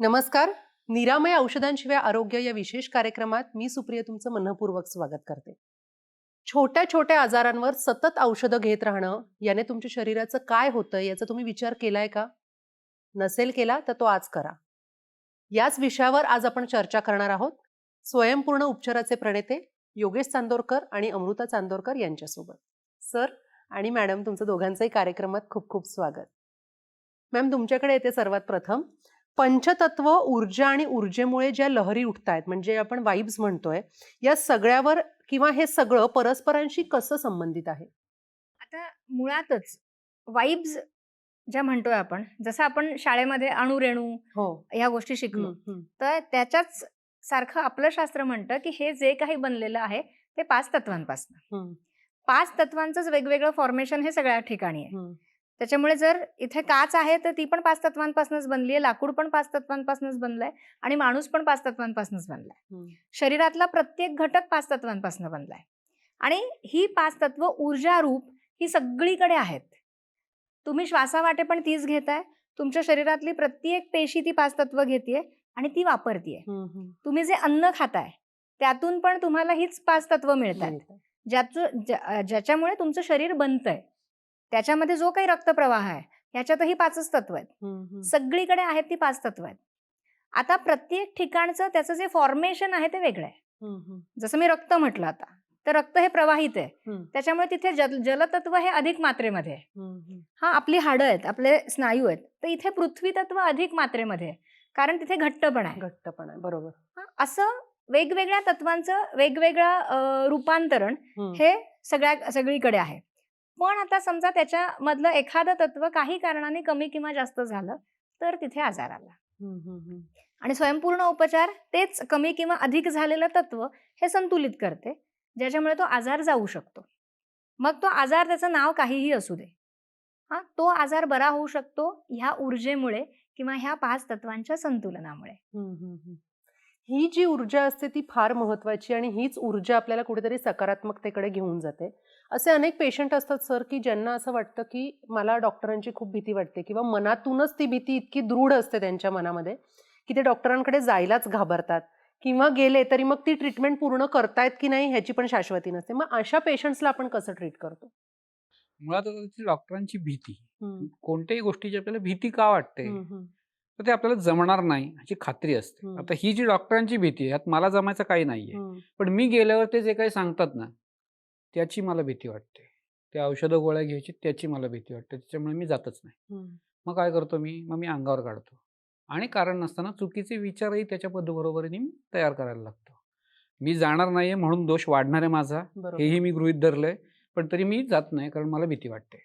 नमस्कार. निरामय औषधांशिवाय आरोग्य या विशेष कार्यक्रमात मी सुप्रिया तुमचं मनपूर्वक स्वागत करते. छोट्या छोट्या आजारांवर सतत औषधं घेत राहणं याने तुमच्या शरीराचं काय होतं याचा तुम्ही विचार केलाय का? नसेल केला तर तो आज करा. याच विषयावर आज आपण चर्चा करणार आहोत. स्वयंपूर्ण उपचाराचे प्रणेते योगेश चांदोरकर आणि अमृता चांदोरकर यांच्यासोबत. सर आणि मॅडम तुमचं दोघांचंही कार्यक्रमात खूप खूप स्वागत. मॅम तुमच्याकडे येते सर्वात प्रथम. पंचतत्व ऊर्जा आणि ऊर्जेमुळे ज्या लहरी उठतायत म्हणजे आपण वाईब्स म्हणतोय या सगळ्यावर किंवा हे सगळं परस्परांशी कसं संबंधित आहे? आता मुळातच वाईब्स ज्या म्हणतोय आपण जसं आपण शाळेमध्ये अणुरेणू हो. ह्या गोष्टी शिकलो तर त्याच्याच सारखं आपलं शास्त्र म्हणतं की हे जे काही बनलेलं आहे ते पाच तत्वांपासून. पाच तत्वांचंच वेगवेगळं फॉर्मेशन हे सगळ्या ठिकाणी आहे. त्याच्यामुळे जर इथे काच आहे तर ती पण पाच तत्वांपासूनच बनली आहे लाकूड पण पाच तत्वांपासूनच बनलाय आणि माणूस पण पाच तत्वांपासूनच बनलाय. शरीरातला प्रत्येक घटक पाच तत्वांपासून बनलाय. आणि ही पाच तत्व ऊर्जा रूप ही सगळीकडे आहेत. तुम्ही श्वासावाटे पण तीच घेताय तुमच्या शरीरातली प्रत्येक पेशी ती पाच तत्व घेते आणि ती वापरतीये. तुम्ही जे अन्न खाताय त्यातून पण तुम्हाला हीच पाच तत्व मिळतात. मिळतं. ज्याचं ज्या- ज्याच्यामुळे तुमचं शरीर बनतंय. त्याच्यामध्ये जो काही रक्तप्रवाह आहे ह्याच्यातही पाचच तत्व आहेत. सगळीकडे आहेत ती पाच तत्व आहेत. आता प्रत्येक ठिकाणचं त्याचं जे फॉर्मेशन आहे ते वेगळं आहे. जसं मी रक्त म्हटलं आता तर रक्त हे प्रवाहित आहे. त्याच्यामुळे तिथे जल जलतत्व हे अधिक मात्रेमध्ये आहे. हा आपली हाडं आहेत आपले स्नायू आहेत तर इथे पृथ्वी तत्व अधिक मात्रेमध्ये आहे. कारण तिथे घट्टपण आहे. घट्टपणा आहे, बरोबर. असं वेगवेगळ्या तत्वांचं वेगवेगळं रूपांतरण हे सगळ्या सगळीकडे आहे. पण आता समजा त्याच्यामधलं एखादं तत्व काही कारणाने कमी किंवा जास्त झालं तर तिथे आजार आला. आणि स्वयंपूर्ण उपचार तेच कमी किंवा अधिक झालेलं तत्व हे संतुलित करते ज्याच्यामुळे तो आजार जाऊ शकतो. मग तो आजार त्याचं नाव काहीही असू दे. हा तो आजार बरा होऊ शकतो ह्या ऊर्जेमुळे किंवा ह्या पाच तत्वांच्या संतुलनामुळे. ही जी ऊर्जा असते ती फार महत्वाची आणि हीच ऊर्जा आपल्याला कुठेतरी सकारात्मकतेकडे घेऊन जाते. असे अनेक पेशंट असतात सर की ज्यांना असं वाटतं की मला डॉक्टरांची खूप भीती वाटते किंवा मनातूनच ती भीती इतकी दृढ असते त्यांच्या मनामध्ये की ते डॉक्टरांकडे जायलाच घाबरतात. किंवा गेले तरी मग ती ट्रीटमेंट पूर्ण करतायत की नाही ह्याची पण शाश्वती नसते. मग अशा पेशंट्सला आपण कसं ट्रीट करतो? मुळात डॉक्टरांची भीती. कोणत्याही गोष्टीची आपल्याला भीती का वाटते? तर ते आपल्याला जमणार नाही ह्याची खात्री असते. आता ही जी डॉक्टरांची भीती आहे यात मला जमायचं काही नाहीये. पण मी गेल्यावर ते जे काही सांगतात ना त्याची मला भीती वाटते. ते औषधं गोळ्या घ्यायची त्याची मला भीती वाटते. त्याच्यामुळे मी जातच नाही. मग काय करतो मी? मग मी अंगावर काढतो. आणि कारण नसताना चुकीचे विचारही त्याच्या बरोबरीने मी तयार करायला लागतो. मी जाणार नाहीये म्हणून दोष वाढणार आहे माझा. हेही मी गृहीत धरलंय. पण तरी मी जात नाही कारण मला भीती वाटते.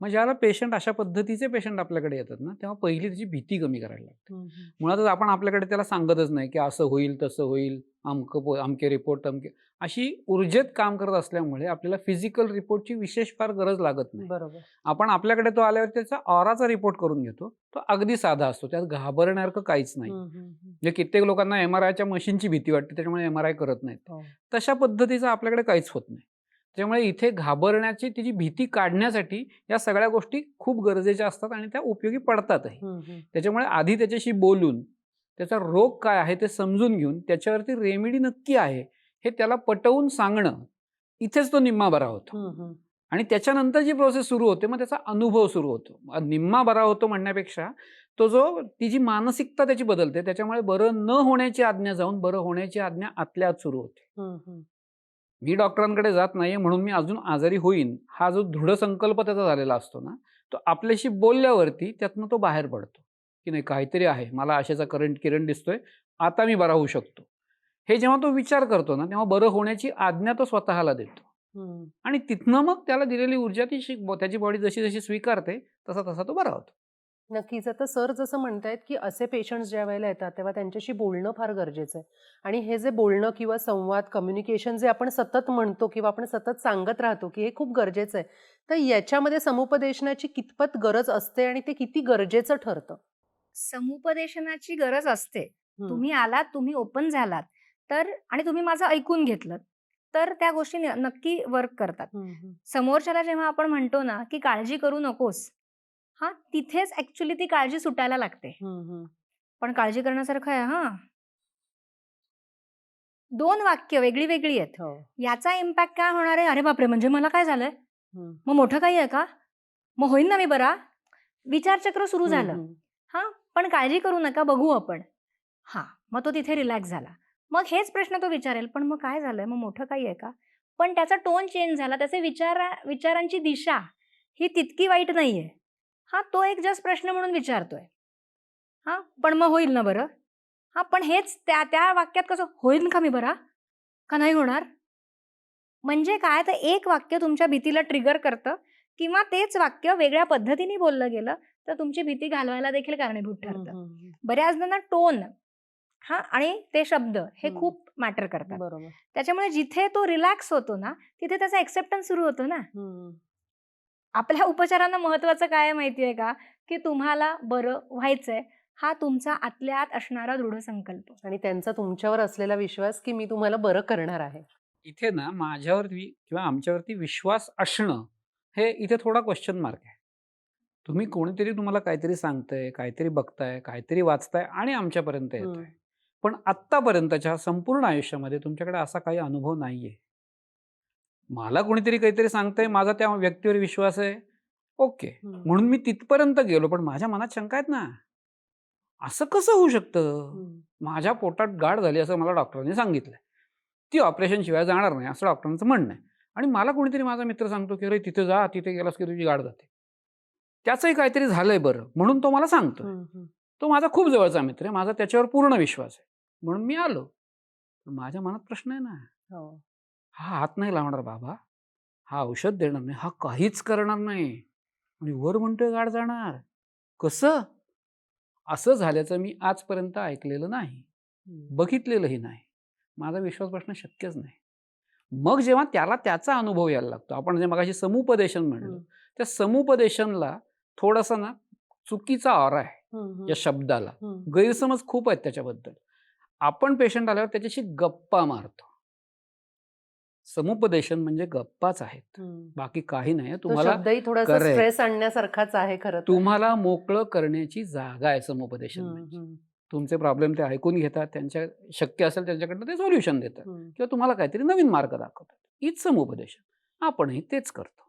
मग ज्याला पेशंट अशा पद्धतीचे पेशंट आपल्याकडे येतात ना तेव्हा पहिली त्याची भीती कमी करायला लागते. मुळातच आपण आपल्याकडे त्याला सांगतच नाही की असं होईल तसं होईल अमकं अमके रिपोर्ट अमके अशी ऊर्जेत काम करत असल्यामुळे आपल्याला फिजिकल रिपोर्टची विशेष फार गरज लागत नाही. बरोबर. आपण आपल्याकडे तो आल्यावर त्याचा ऑराचा रिपोर्ट करून घेतो. तो अगदी साधा असतो. त्यात घाबरण्यासारखं काहीच नाही. म्हणजे कित्येक लोकांना एम आर आयच्या मशीनची भीती वाटते. त्याच्यामुळे एम आर आय करत नाहीत. हो. तशा पद्धतीचं आपल्याकडे काहीच होत नाही. त्यामुळे इथे घाबरण्याची तिची भीती काढण्यासाठी या सगळ्या गोष्टी खूप गरजेच्या असतात आणि त्या उपयोगी पडतातही. त्याच्यामुळे आधी त्याच्याशी बोलून त्याचा रोग काय आहे ते समजून घेऊन त्याच्यावरती रेमेडी नक्की आहे. हे त्याला पटवून सांगणं इथेच तो निम्मा बरा होतो. आणि त्याच्यानंतर जी प्रोसेस सुरू होते मग त्याचा अनुभव सुरू होतो. निम्मा बरा होतो म्हणण्यापेक्षा तो जो ती जी मानसिकता त्याची बदलते त्याच्यामुळे बरं न होण्याची आज्ञा जाऊन बरं होण्याची आज्ञा आतल्या आत सुरू होते. मी डॉक्टरांकडे जात नाहीये म्हणून मी अजून आजारी होईन हा जो दृढ संकल्प त्याचा झालेला असतो ना तो आपल्याशी बोलल्यावरती त्यातनं तो बाहेर पडतो. की नाही काहीतरी आहे मला आशेचा करंट किरण दिसतोय आता मी बरा होऊ शकतो. हे जेव्हा तो विचार करतो ना तेव्हा बरं होण्याची आज्ञा तो स्वतःला देतो. आणि तिथनं मग त्याला दिलेली ऊर्जा ती शिक- त्याची बॉडी जशी जशी स्वीकारते तसा तसा तो बरा होतो. नक्कीच. आता सर जसं म्हणतायत की असे पेशंट्स ज्या वेळेला येतात तेव्हा त्यांच्याशी बोलणं फार गरजेचं आहे. आणि हे जे बोलणं किंवा संवाद कम्युनिकेशन जे आपण सतत म्हणतो किंवा आपण सतत सांगत राहतो की हे खूप गरजेचं आहे तर याच्यामध्ये समुपदेशनाची कितपत गरज असते आणि ते किती गरजेचं ठरतं? समुपदेशनाची गरज असते. तुम्ही आलात तुम्ही ओपन झालात. तर आणि तुम्ही माझं ऐकून घेतलं. तर त्या गोष्टी नक्की वर्क करतात. समोरच्याला जेव्हा आपण म्हणतो ना की काळजी करू नकोस हा तिथेच ऍक्च्युली ती काळजी सुटायला लागते. पण काळजी करण्यासारखं आहे हा. दोन वाक्य वेगळी वेगळी आहेत. हो. याचा इम्पॅक्ट काय होणार आहे? अरे बापरे! म्हणजे मला काय झालंय. मग मोठं काही आहे का? मग होईन ना मी बरा? विचारचक्र सुरू झालं. हा. पण काळजी करू नका बघू आपण. हा मग तो तिथे रिलॅक्स झाला. मग हेच प्रश्न तो विचारेल पण मग काय झालंय? मग मोठं काही आहे का? पण त्याचा टोन चेंज झाला त्याचे विचार विचारांची दिशा ही तितकी वाईट नाहीये. हा तो एक जस्ट प्रश्न म्हणून विचारतोय. हा पण मग होईल ना बरं? हा पण हेच त्या त्या वाक्यात कसं होईल का मी बरा? का नाही होणार? म्हणजे काय? तर एक वाक्य तुमच्या भीतीला ट्रिगर करतं किंवा तेच वाक्य वेगळ्या पद्धतीने बोललं गेलं तर तुमची भीती घालवायला देखील कारणीभूत ठरतं. हम्म, बऱ्याच जणांना टोन हा आणि ते शब्द हे. खूप मॅटर करतात. बरोबर. त्याच्यामुळे जिथे तो रिलॅक्स होतो ना तिथे त्याचा एक्सेप्टन्स सुरू होतो ना. आपल्या उपचारांना महत्वाचं काय आहे माहितीये का? की तुम्हाला बरं व्हायचंय हा तुमचा आतल्या आत असणारा दृढ संकल्प. आणि त्यांचा तुमच्यावर असलेला विश्वास की मी तुम्हाला बरं करणार आहे. इथे ना माझ्यावरती किंवा आमच्यावरती विश्वास असणं हे इथे थोडा क्वेश्चन मार्क आहे. तुम्ही कोणीतरी तुम्हाला काहीतरी सांगतंय काहीतरी बघताय काहीतरी वाचताय आणि आमच्यापर्यंत येत. आहे पण आत्तापर्यंतच्या संपूर्ण आयुष्यामध्ये तुमच्याकडे असा काही अनुभव नाहीये. मला कोणीतरी काहीतरी सांगतंय माझा त्या व्यक्तीवर विश्वास आहे. ओके म्हणून मी तिथपर्यंत गेलो पण माझ्या मनात शंका आहेत ना. असं कसं होऊ शकतं? माझ्या पोटात गाठ झाली असं मला डॉक्टरांनी सांगितलंय. ती ऑपरेशन शिवाय जाणार नाही असं डॉक्टरांचं म्हणणं आहे. आणि मला कोणीतरी माझा मित्र सांगतो की अरे तिथे जा तिथे गेलास की तुझी गाठ जाते. त्याचंही काहीतरी झालंय बरं म्हणून तो मला सांगतो. तो माझा खूप जवळचा मित्र आहे माझा त्याच्यावर पूर्ण विश्वास आहे. म्हणून मी आलो. पण माझ्या मनात प्रश्न आहे ना. हो. हा हात नाही लावणार बाबा. हा औषध देणार नाही. हा काहीच करणार नाही. आणि वर म्हणतोय गाड जाणार. कसं? असं झाल्याचं मी आजपर्यंत ऐकलेलं नाही. बघितलेलंही नाही. माझा विश्वास बसणं शक्यच नाही. मग जेव्हा त्याला त्याचा अनुभव यायला लागतो. आपण जे मगाशी समुपदेशन म्हणलं. त्या समुपदेशनला थोडासा ना चुकीचा ऑरा आहे या शब्दाला. गैरसमज खूप आहेत त्याच्याबद्दल. आपण पेशंट आल्यावर त्याच्याशी गप्पा मारतो. समुपदेशन म्हणजे गप्पाच आहेत. बाकी काही नाही. तुम्हाला. स्ट्रेस आणण्यासारखाच आहे खरं. तुम्हाला मोकळं करण्याची जागा आहे समुपदेशन म्हणजे. तुमचे प्रॉब्लेम ते ऐकून घेतात. त्यांच्या शक्य असेल त्यांच्याकडनं ते सोल्युशन देतात. किंवा तुम्हाला काहीतरी नवीन मार्ग दाखवतात. हीच समुपदेशन. आपणही तेच करतो.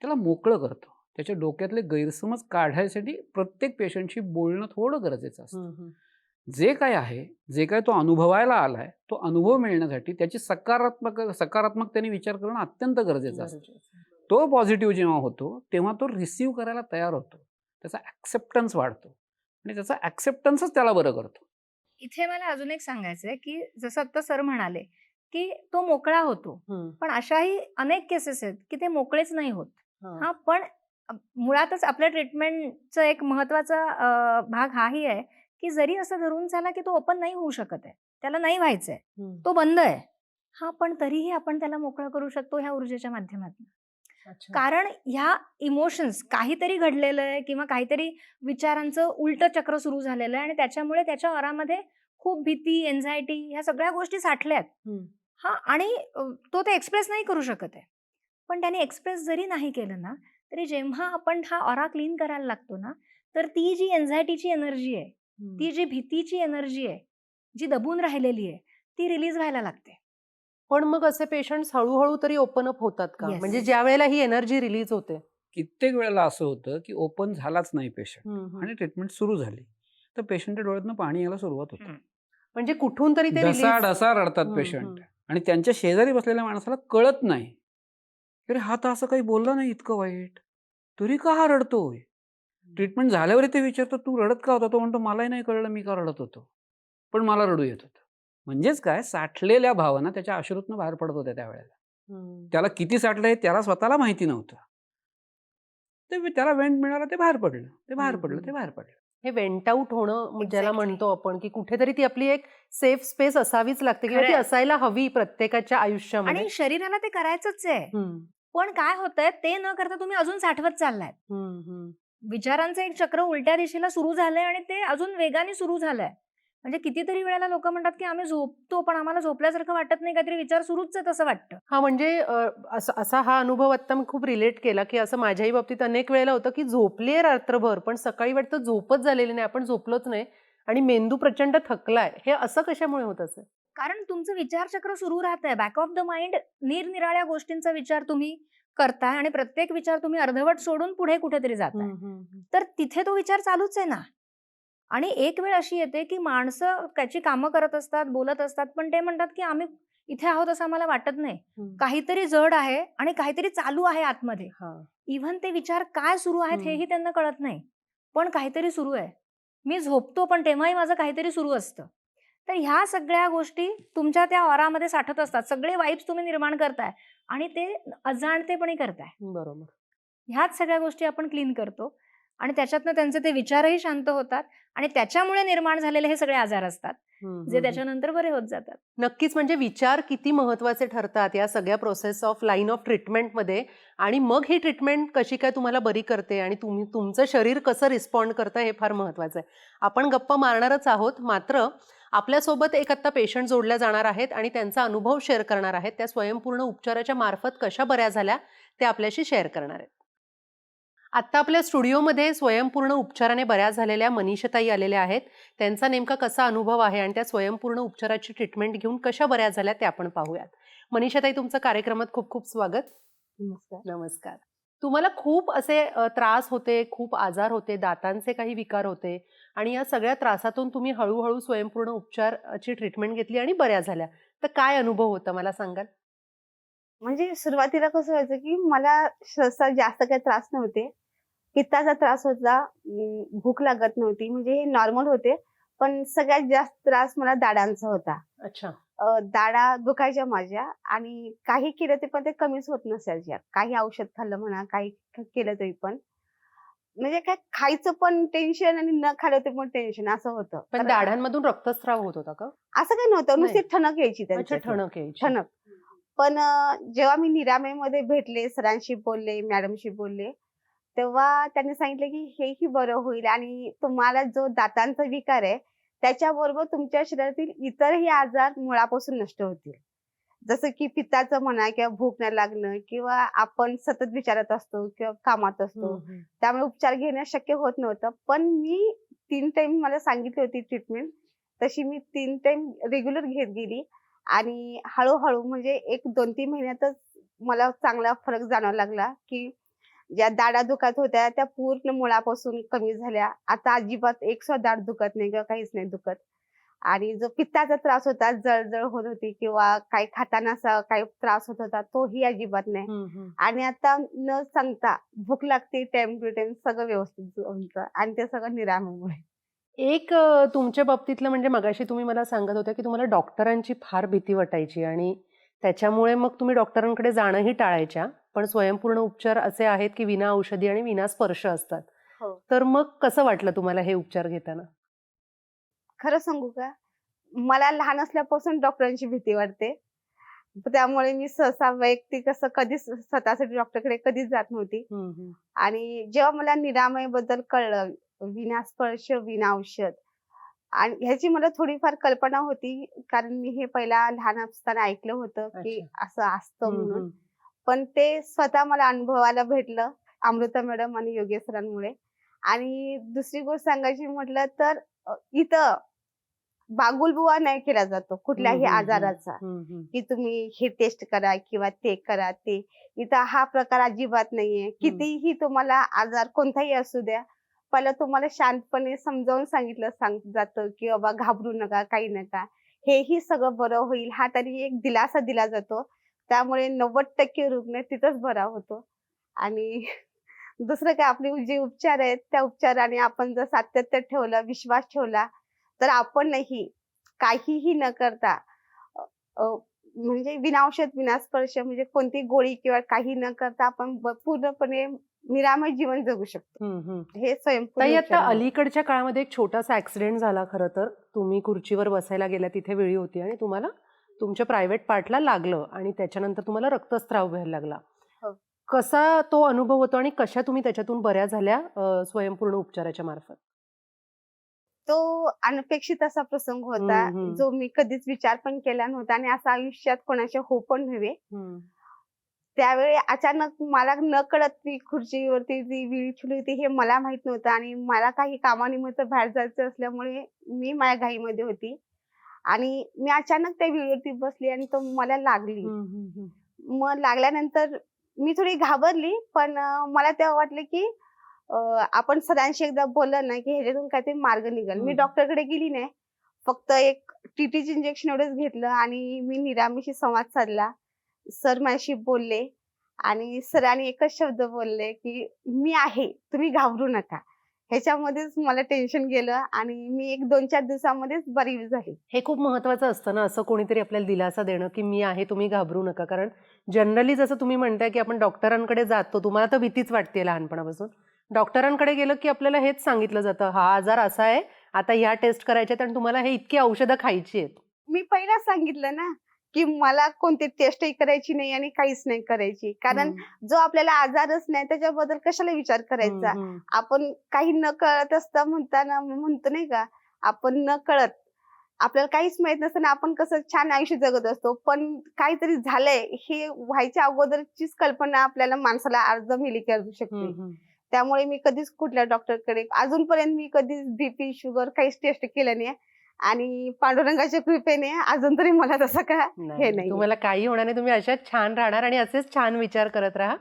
त्याला मोकळं करतो. त्याच्या डोक्यातले गैरसमज काढायसाठी प्रत्येक पेशंटशी बोलणं थोडं गरजेचं असतं. जे काय आहे जे काय तो अनुभवायला आलाय तो अनुभव मिळण्यासाठी त्याची सकारात्मक सकारात्मक त्याने विचार करणं अत्यंत गरजेचं असतं. तो पॉझिटिव्ह जेव्हा होतो तेव्हा तो रिसीव्ह करायला तयार होतो. त्याचा ॲक्सेप्टन्स वाढतो आणि त्याचा ॲक्सेप्टन्सच त्याला बरं करतो. इथे मला अजून एक सांगायचंय की जसं आता सर म्हणाले की तो मोकळा होतो पण अशाही अनेक केसेस आहेत की ते मोकळेच नाही होत. हा. पण मुळातच आपल्या ट्रीटमेंटचा एक महत्त्वाचा भाग हाही आहे की जरी असं धरून झाला की तो ओपन नाही होऊ शकत आहे त्याला नाही व्हायचंय. तो बंद आहे हा पण तरीही आपण त्याला मोकळा करू शकतो ह्या ऊर्जेच्या माध्यमातून. कारण ह्या इमोशन्स काहीतरी घडलेलं आहे किंवा काहीतरी विचारांचं उलट चक्र सुरू झालेलं आहे आणि त्याच्यामुळे त्याच्या वरामध्ये खूप भीती एन्झायटी ह्या सगळ्या गोष्टी साठल्यात. हा आणि तो ते एक्सप्रेस नाही करू शकत आहे पण त्याने एक्सप्रेस जरी नाही केलं ना तरी जेव्हा आपण हा ऑरा क्लीन करायला लागतो ना तर ती जी एन्झायटीची एनर्जी आहे. ती जी भीतीची एनर्जी आहे जी दबून राहिलेली आहे ती रिलीज व्हायला लागते. पण मग असे पेशंट हळूहळू तरी ओपन अप होतात का? Yes. म्हणजे ज्या वेळेला ही एनर्जी रिलीज होते. कित्येक वेळेला असं होतं की ओपन झालाच नाही पेशंट. आणि ट्रीटमेंट सुरू झाली. तर पेशंटच्या डोळ्यातनं पाणी यायला सुरुवात होते. म्हणजे कुठून तरी ते ढसा रडतात पेशंट. आणि त्यांच्या शेजारी बसलेल्या माणसाला कळत नाही. की अरे हा तर असं काही बोलला नाही इतकं वाईट. तरी का हा रडतोय? ट्रीटमेंट झाल्यावर ते विचारतो तू रडत का होता? तो म्हणतो मलाही नाही कळलं मी का रडत होतो? पण मला रडू येत होतं. म्हणजेच काय? साठलेल्या भावना त्याच्या अश्रूतनं बाहेर पडत होत्या त्यावेळेला. त्याला किती साठलं हे त्याला स्वतःला माहिती नव्हतं. ते त्याला वेंट मिळालं ते बाहेर पडलं. ते बाहेर पडलं. ते बाहेर पडलं. हे वेंट आउट होणं ज्याला Exactly. म्हणतो आपण की कुठेतरी ती आपली एक सेफ स्पेस असावीच लागते किंवा ती. असायला हवी प्रत्येकाच्या आयुष्यामध्ये. आणि शरीराला ते करायचंच आहे. पण काय होतंय ते न करता तुम्ही अजून साठवत चाललाय. विचारांचं एक चक्र उलट्या दिशेला सुरू झालंय आणि ते अजून वेगाने सुरू झालंय. म्हणजे कितीतरी वेळेला लोक म्हणतात की आम्ही झोपतो पण आम्हाला झोपल्यासारखं वाटत नाही. काहीतरी विचार सुरूच आहे तसं वाटतं. हा म्हणजे असं- हा अनुभव आता मी खूप रिलेट केला की असं माझ्याही बाबतीत अनेक वेळेला होतं की झोपलीये रात्रभर पण सकाळी वाटतं झोपच झालेली नाही आपण झोपलोच नाही आणि मेंदू प्रचंड थकलाय. हे असं कशामुळे होत असेल? कारण तुमचं विचारचक्र सुरू राहत आहे बॅक ऑफ द माइंड निरनिराळ्या गोष्टींचा विचार तुम्ही करताय आणि प्रत्येक विचार तुम्ही अर्धवट सोडून पुढे कुठेतरी जाताय. तर तिथे तो विचार चालूच आहे ना. आणि एक वेळ अशी येते की माणसं त्याची कामं करत असतात बोलत असतात पण ते म्हणतात की आम्ही इथे आहोत असं आम्हाला वाटत नाही. काहीतरी जड आहे आणि काहीतरी चालू आहे आतमध्ये. इव्हन ते विचार काय सुरू आहेत. हेही त्यांना कळत नाही. पण काहीतरी सुरू आहे. मी झोपतो पण तेव्हाही माझं काहीतरी सुरू असतं. तर ह्या सगळ्या गोष्टी तुमच्या त्या ऑरामध्ये साठत असतात. सगळे वाईब्स तुम्ही निर्माण करताय आणि ते अजाणतेपणे करताय. बरोबर. ह्याच सगळ्या गोष्टी आपण क्लीन करतो आणि त्याच्यातनं त्यांचे ते विचारही शांत होतात आणि त्याच्यामुळे निर्माण झालेले हे सगळे आजार असतात. जे त्याच्यानंतर बरे होत जातात. नक्कीच म्हणजे विचार किती महत्त्वाचे ठरतात या सगळ्या प्रोसेस ऑफ लाईन ऑफ ट्रीटमेंटमध्ये आणि मग ही ट्रीटमेंट कशी काय तुम्हाला बरी करते आणि तुम्ही तुमचं शरीर कसं रिस्पॉन्ड करतं हे फार महत्वाचं आहे. आपण गप्पा मारणारच आहोत मात्र आपल्यासोबत एक आत्ता पेशंट जोडल्या जाणार आहेत आणि त्यांचा अनुभव शेअर करणार आहेत. त्या स्वयंपूर्ण उपचाराच्या मार्फत कशा बऱ्या झाल्या ते आपल्याशी शेअर करणार आहेत. आत्ता आपल्या स्टुडिओमध्ये स्वयंपूर्ण उपचाराने बऱ्या झालेल्या मनीषताई आलेल्या आहेत. त्यांचा नेमका कसा अनुभव आहे आणि त्या स्वयंपूर्ण उपचाराची ट्रीटमेंट घेऊन कशा बऱ्या झाल्या ते आपण पाहूयात. मनीषाताई तुमचं कार्यक्रमात खूप खूप स्वागत. नमस्कार. नमस्कार. तुम्हाला खूप असे त्रास होते खूप आजार होते दातांचे काही विकार होते आणि या सगळ्या त्रासातून तुम्ही हळूहळू स्वयंपूर्ण उपचाराची ट्रीटमेंट घेतली आणि बऱ्या झाल्या. तर काय अनुभव होता मला सांगाल? म्हणजे सुरुवातीला कसं व्हायचं की मला सहसा जास्त काही त्रास नव्हते. पित्ताचा त्रास होता भूक लागत नव्हती. म्हणजे हे नॉर्मल होते पण सगळ्यात जास्त त्रास मला दाडांचा होता. अच्छा. दाढा दुखायच्या माझ्या आणि काही केलं ते पण ते कमीच होत नसायच्या काही औषध खाल्लं म्हणा काही केलं तरी पण. म्हणजे काय खायचं पण टेन्शन आणि न खाल्लं ते पण टेन्शन असं होतं. पण दाढांमधून रक्तस्राव होत होता का? असं काही नव्हतं. नुसती. ठणक यायची. ठणक यायची. ठणक. पण जेव्हा मी निरामयमध्ये भेटले सरांशी बोलले मॅडमशी बोलले तेव्हा त्यांनी सांगितलं की हेही बरं होईल आणि तुम्हाला जो दातांचा विकार आहे त्याच्याबरोबर तुमच्या शरीरातील इतरही आजार मुळापासून नष्ट होतील. जसं की पित्ताचं म्हणा किंवा भूक न लागणं किंवा आपण सतत विचारत असतो किंवा कामात असतो हम्म, हम्म. त्यामुळे उपचार घेणं शक्य होत नव्हतं. पण मी तीन टाइम मला सांगितली होती ट्रीटमेंट तशी मी तीन टाइम रेग्युलर घेत गेली. आणि हळूहळू म्हणजे एक दोन तीन महिन्यातच मला चांगला फरक जाणवायला लागला की ज्या दाढा दुखत होत्या त्या पूर्ण मुळापासून कमी झाल्या. आता अजिबात एक सुद्धा दाढ दुखत नाही किंवा काहीच नाही दुखत. आणि जो पित्ताचा त्रास होता जळजळ होत होती किंवा काही खाताना असा काही त्रास होत होता तोही अजिबात नाही. आणि आता न सांगता भूक लागते टाइम टू टाइम सगळं व्यवस्थित होतं आणि ते सगळं निरामयमुळे. एक तुमच्या बाबतीतलं म्हणजे मगाशी तुम्ही मला सांगत होत्या की तुम्हाला डॉक्टरांची फार भीती वाटायची आणि त्याच्यामुळे मग तुम्ही डॉक्टरांकडे जाणंही टाळायच्या. पण स्वयंपूर्ण उपचार असे आहेत की विना औषधी आणि विना स्पर्श असतात. हो. तर मग कसं वाटलं तुम्हाला हे उपचार घेताना? खरं सांगू का? मला लहान असल्यापासून डॉक्टरांची भीती वाटते. त्यामुळे मी सहसा वैयक्तिक असं कधीच स्वतःसाठी डॉक्टरकडे कधीच जात नव्हती. आणि जेव्हा मला निरामयबद्दल कळलं विना स्पर्श विना औषध. आणि ह्याची मला थोडीफार कल्पना होती कारण मी हे पहिला लहान असताना ऐकलं होतं की असं असतं म्हणून. पण ते स्वतः मला अनुभवायला भेटलं अमृता मॅडम आणि योगेश सरांमुळे आणि दुसरी गोष्ट सांगायची म्हटलं तर इथं बागुलबुवा नाही केला जातो कुठल्याही आजाराचा. की तुम्ही हे टेस्ट करा किंवा ते करा ते. इथं हा प्रकार अजिबात नाहीये. कितीही तुम्हाला आजार कोणताही असू द्या पहिला तुम्हाला शांतपणे समजावून सांगितलं सांग जातं की बाबा घाबरू नका काही नका. हेही सगळं बरं होईल. हा तरी एक दिलासा दिला जातो. त्यामुळे नव्वद टक्के रुग्ण तिथंच बरा होतो. आणि दुसरं काय आपले जे उपचार आहेत त्या उपचाराने आपण जर सातत्य ठेवलं विश्वास ठेवला तर आपणही काहीही न करता म्हणजे विना औषध म्हणजे कोणती गोळी किंवा काही न करता आपण पूर्णपणे निरामय जीवन जगू शकतो. हे स्वयंपूर्ण आता. अलीकडच्या काळामध्ये एक छोटासा ऍक्सिडेंट झाला खरं तर तुम्ही खुर्चीवर बसायला गेला तिथे वेळी होती आणि तुम्हाला तुमच्या प्रायव्हेट पार्टला लागलं आणि त्याच्यानंतर तुम्हाला रक्तस्राव व्हायला लागला हो. कसा तो अनुभव होतो आणि कशा तुम्ही त्याच्यातून बऱ्या झाल्या स्वयंपूर्ण उपचाराच्या मार्फत तो अनपेक्षित असा प्रसंग होता. जो मी कधीच विचार पण केला नव्हता आणि असं आयुष्यात कोणाच्या हो पण नव्हे त्यावेळी अचानक मला न कळत ती खुर्चीवरती ती विळी ठेवली होती हे मला माहीत नव्हतं आणि मला काही कामानिमित्त बाहेर जायचं असल्यामुळे मी माझ्या घाईमध्ये होती. आणि मी अचानक त्या विळीवरती बसली आणि तो मला लागली. मग लागल्यानंतर मी थोडी घाबरली पण मला तेव्हा वाटलं की आपण सरांशी एकदा बोललं ना की ह्याच्यातून काहीतरी मार्ग निघेल. मी. डॉक्टरकडे गेली नाही. फक्त एक टीटीचे इंजेक्शन एवढंच घेतलं आणि मी निरामीशी संवाद साधला. सर माझ्याशी बोलले आणि सरांनी एकच शब्द बोलले की मी आहे तुम्ही घाबरू नका. ह्याच्यामध्येच मला टेन्शन गेलं आणि मी एक दोन चार दिवसामध्येच बरी झाली. हे खूप महत्वाचं असतं ना असं कोणीतरी आपल्याला दिलासा देणं की मी आहे तुम्ही घाबरू नका. कारण जनरली जसं तुम्ही म्हणताय की आपण डॉक्टरांकडे जातो तुम्हाला तर भीतीच वाटते लहानपणापासून. डॉक्टरांकडे गेलं की आपल्याला हेच सांगितलं जातं हा आजार असा आहे आता ह्या टेस्ट करायच्यात आणि तुम्हाला हे इतकी औषधं खायची आहेत. मी पहिलाच सांगितलं ना की मला कोणती टेस्टही करायची नाही आणि काहीच नाही करायची. कारण जो आपल्याला आजारच नाही त्याच्याबद्दल कशाला विचार करायचा. आपण काही न कळत असता म्हणताना म्हणतो नाही का आपण न कळत आपल्याला काहीच माहीत नसताना आपण कसं छान आयुष्य जगत असतो. पण काहीतरी झालंय हे व्हायच्या अगोदरचीच कल्पना आपल्याला माणसाला अर्ध मिली करू शकते. त्यामुळे मी कधीच कुठल्या डॉक्टरकडे अजूनपर्यंत मी कधीच बीपी शुगर काहीच टेस्ट केलं नाही. आणि पांडुरंगाच्या कृपेने अजून तरी मला तसं का हे नाही तुम्हाला काही होणार नाही तुम्ही अशाच छान राहणार आणि असेच छान विचार करत राहा.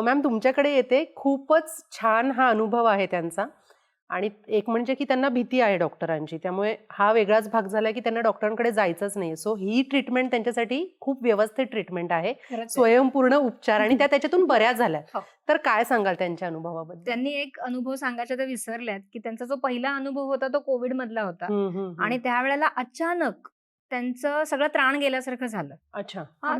मॅम तुमच्याकडे येते खूपच छान हा अनुभव आहे त्यांचा. आणि एक म्हणजे की त्यांना भीती आहे डॉक्टरांची. त्यामुळे हा वेगळाच भाग झाला की त्यांना डॉक्टरांकडे जायचंच नाही सो ही ट्रीटमेंट त्यांच्यासाठी खूप व्यवस्थित ट्रीटमेंट आहे. स्वयंपूर्ण उपचार आणि त्या त्याच्यातून बऱ्या झाल्या. हो. तर काय सांगाल त्यांच्या अनुभवाबद्दल? त्यांनी एक अनुभव सांगायचा तर विसरल्यात की त्यांचा जो पहिला अनुभव होता तो कोविड मधला होता. आणि त्यावेळेला अचानक त्यांचं सगळं त्राण गेल्यासारखं झालं. अच्छा. हा,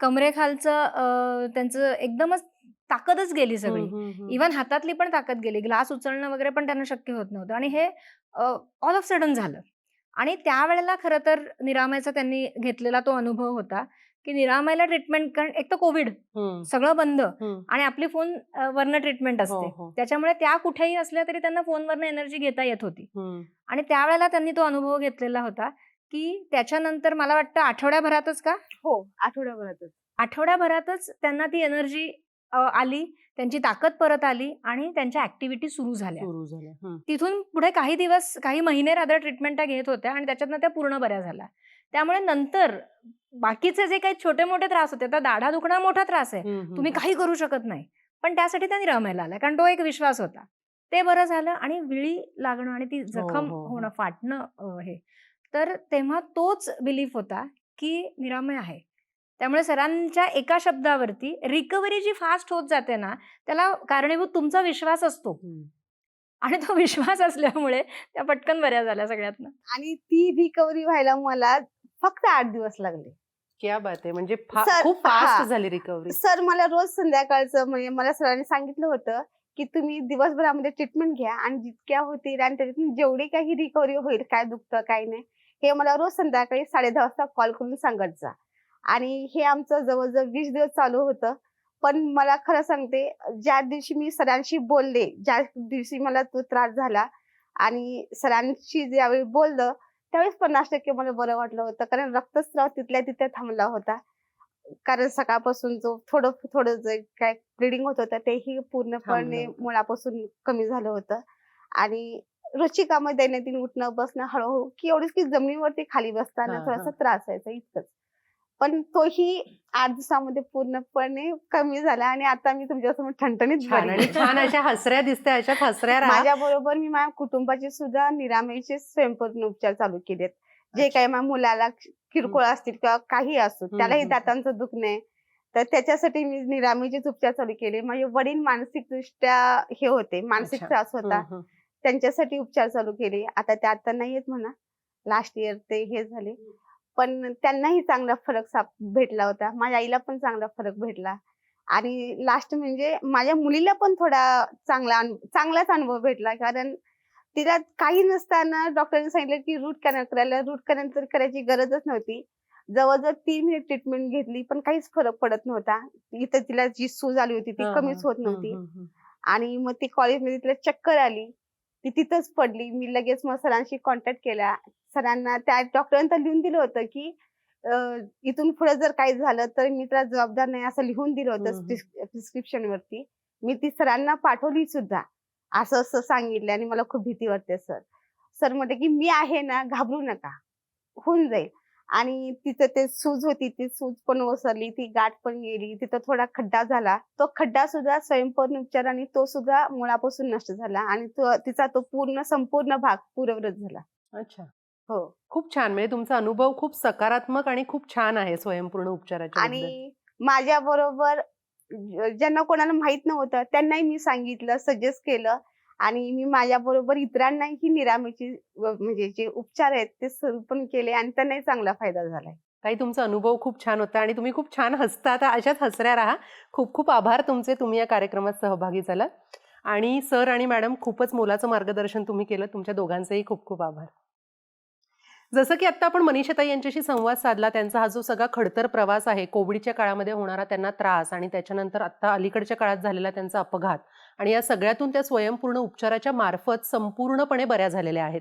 कमरेखालचं. त्यांचं एकदमच ताकदच गेली सगळी. इव्हन हातातली पण ताकद गेली. ग्लास उचलणं वगैरे पण त्यांना शक्य होत नव्हतं. आणि हे ऑल ऑफ सडन झालं. आणि त्यावेळेला खरं तर निरामयचा त्यांनी घेतलेला तो अनुभव होता की निरामयला ट्रीटमेंट कारण एक तर कोविड सगळं बंद. आणि आपली फोन वरनं ट्रीटमेंट हो, असते. हो. त्याच्यामुळे त्या कुठेही असल्या तरी त्यांना फोनवरनं एनर्जी घेता येत होती. आणि त्यावेळेला त्यांनी तो अनुभव घेतलेला होता की त्याच्यानंतर मला वाटतं आठवड्याभरातच का? हो आठवड्याभरातच. आठवड्याभरातच त्यांना ती एनर्जी आली त्यांची ताकद परत आली आणि त्यांच्या ऍक्टिव्हिटी सुरू झाल्या. तिथून पुढे काही दिवस काही महिने रादर ट्रीटमेंट त्या घेत होत्या आणि त्याच्यातनं त्या पूर्ण बऱ्या झाल्या. त्यामुळे नंतर बाकीचे जे काही छोटे मोठे त्रास होते आता दाढा दुखणं मोठा त्रास आहे. तुम्ही काही करू शकत नाही. पण त्यासाठी त्यांनी रमायला आला कारण तो एक विश्वास होता. ते बरं झालं आणि विळी लागणं आणि ती जखम हो, हो. होणं फाटणं हे. तर तेव्हा तोच बिलीफ होता की निरामय आहे. त्यामुळे सरांच्या एका शब्दावरती रिकव्हरी जी फास्ट होत जाते ना त्याला कारणीभूत तुमचा विश्वास असतो. आणि तो विश्वास असल्यामुळे त्या पटकन बऱ्या झाल्या सगळ्यातनं. आणि ती रिकव्हरी व्हायला मला फक्त आठ दिवस लागले. क्या बात आहे. म्हणजे खूप. फास्ट झाली रिकव्हरी सर मला रोज संध्याकाळचं म्हणजे मला सरांनी सांगितलं होतं की तुम्ही दिवसभरामध्ये ट्रीटमेंट घ्या आणि जितक्या होतील आणि त्याच्यातून जेवढी काही रिकव्हरी होईल काय दुखतं काय नाही हे मला रोज संध्याकाळी साडे दहा वाजता कॉल करून सांगत जा. आणि हे आमचं जवळजवळ वीस दिवस चालू होतं. पण मला खरं सांगते ज्या दिवशी मी सरांशी बोलले ज्या दिवशी मला तो त्रास झाला आणि सरांशी ज्यावेळी बोललं त्यावेळेस पन्नास टक्के मला बरं वाटलं होतं. कारण रक्तस्राव तिथल्या तिथे थांबला होता. कारण सकाळपासून जो थोडं थोडं जे काय ब्लिडिंग होत होतं तेही पूर्णपणे. मुळापासून कमी झालं होतं. आणि रोजची कामं दैनंदिन उठणं बसणं हळूहळू की एवढीच की जमिनीवरती खाली बसताना थोडासा. त्रास व्हायचा इतकंच. पण तोही आठ दिवसामध्ये पूर्णपणे कमी झाला आणि आता मी तुमच्यासमोर ठणठणीत छान आणि छान अशा हसऱ्या दिसत्या अशाच हसऱ्या राहा. माझ्या बरोबर मी माझ्या कुटुंबाचे सुद्धा निरामयचे स्वयंपूर्ण उपचार चालू केलेत. जे. काही माझ्या मुलाला किरकोळ असतील किंवा काही असो त्यालाही हम्म. दातांचं दुखणं तर त्याच्यासाठी मी निरामयचेच उपचार चालू केले. माझे वडील मानसिक दृष्ट्या हे होते मानसिक अच्छा. त्रास होता. त्यांच्यासाठी उपचार चालू केले. आता ते आता नाहीयेत म्हणा. लास्ट इयर ते हे झाले. पण त्यांनाही चांगला फरक साप भेटला होता. माझ्या आईला पण चांगला फरक भेटला. आणि लास्ट म्हणजे माझ्या मुलीला पण थोडा चांगला चांगलाच अनुभव भेटला. कारण तिला काही नसताना डॉक्टरांनी सांगितलं की रूट कॅनल करायला रूट कॅनल तर करायची गरजच नव्हती. जवळजवळ तीन मिनिट ट्रीटमेंट घेतली पण काहीच फरक पडत नव्हता. इथं तिला जी सूज आली होती ती कमीच. होत नव्हती. आणि मग ती कॉलेजमध्ये तिला चक्कर आली. ती तिथंच पडली. मी लगेच मग सरांशी कॉन्टॅक्ट केला. सरांना त्या डॉक्टरांना लिहून दिलं होतं की इथून पुढे जर काही झालं तर मी त्याला जबाबदार नाही असं लिहून दिलं. होतं प्रिस्क्रिप्शन वरती. मी ती सरांना पाठवली सुद्धा. असं असं सांगितलं आणि मला खूप भीती वाटते सर. सर म्हटले की मी आहे ना घाबरू नका. होऊन जाईल. आणि तिथं ते सूज होती ती सूज पण ओसरली ती गाठ पण गेली. तिथं थोडा खड्डा झाला. तो खड्डा सुद्धा स्वयंपूर्ण उपचाराने तो सुद्धा मुळापासून नष्ट झाला आणि तो तिचा तो पूर्ण संपूर्ण भाग पूर्ववृत झाला. अच्छा. हो. खूप छान. म्हणजे तुमचा अनुभव खूप सकारात्मक आणि खूप छान आहे स्वयंपूर्ण उपचाराच्या बद्दल. आणि माझ्या बरोबर ज्यांना कोणाला माहीत नव्हतं त्यांनाही मी सांगितलं सजेस्ट केलं. आणि मी माझ्याबरोबर इतरांनाही निरामीची म्हणजे जे उपचार आहेत ते सुरू पण केले आणि त्यांनाही चांगला फायदा झालाय. काही तुमचा अनुभव खूप छान होता आणि तुम्ही खूप छान हसता. आता अशाच हसऱ्या राहा. खूप खूप आभार तुमचे. तुम्ही या कार्यक्रमात सहभागी झाला आणि सर आणि मॅडम खूपच मोलाचं मार्गदर्शन तुम्ही केलं. तुमच्या दोघांचेही खूप खूप आभार. जसं की आत्ता आपण मनीषाताई यांच्याशी संवाद साधला त्यांचा हा जो सगळा खडतर प्रवास आहे कोविडच्या काळामध्ये होणारा त्यांना त्रास आणि त्याच्यानंतर आत्ता अलीकडच्या काळात झालेला त्यांचा अपघात आणि या सगळ्यातून त्या स्वयंपूर्ण उपचाराच्या मार्फत संपूर्णपणे बऱ्या झालेल्या आहेत.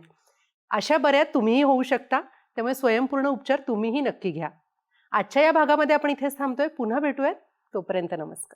अशा बऱ्या तुम्हीही होऊ शकता त्यामुळे स्वयंपूर्ण उपचार तुम्हीही नक्की घ्या. आजच्या या भागामध्ये आपण इथेच थांबतोय. पुन्हा भेटूयात. तोपर्यंत नमस्कार.